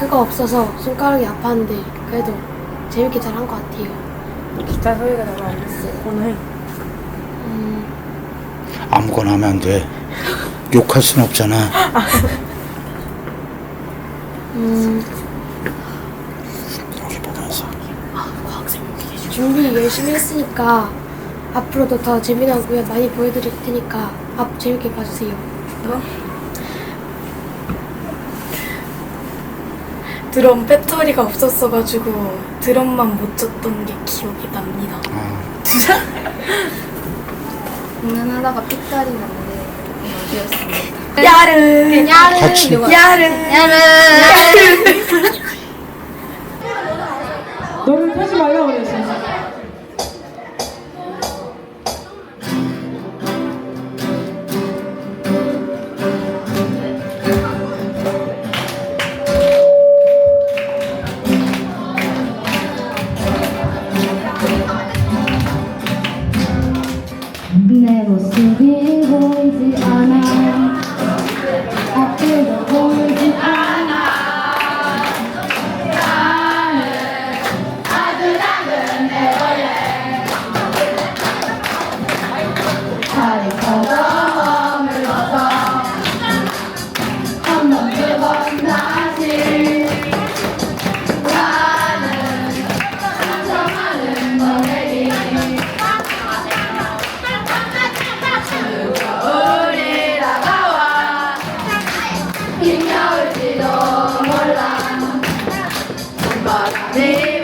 기타가 없어서 손가락이 아팠는데 그래도 재밌게 잘 한 것 같아요. 기타 소리가 너무 안 났어요. 오늘 음, 아무거나 하면 안 돼. 욕할 순 없잖아. 음, 여기 보면서. 준비 열심히 했으니까 앞으로도 더 재미난 공연 많이 보여드릴 테니까 앞 재밌게 봐주세요. 드럼 배터리가 없었어가지고 드럼만 못 쳤던 게 기억이 납니다. 아, 공연하다가 삑다리 났는데 어디였습니다. 야르. 같이. 야르. 너를 Amen.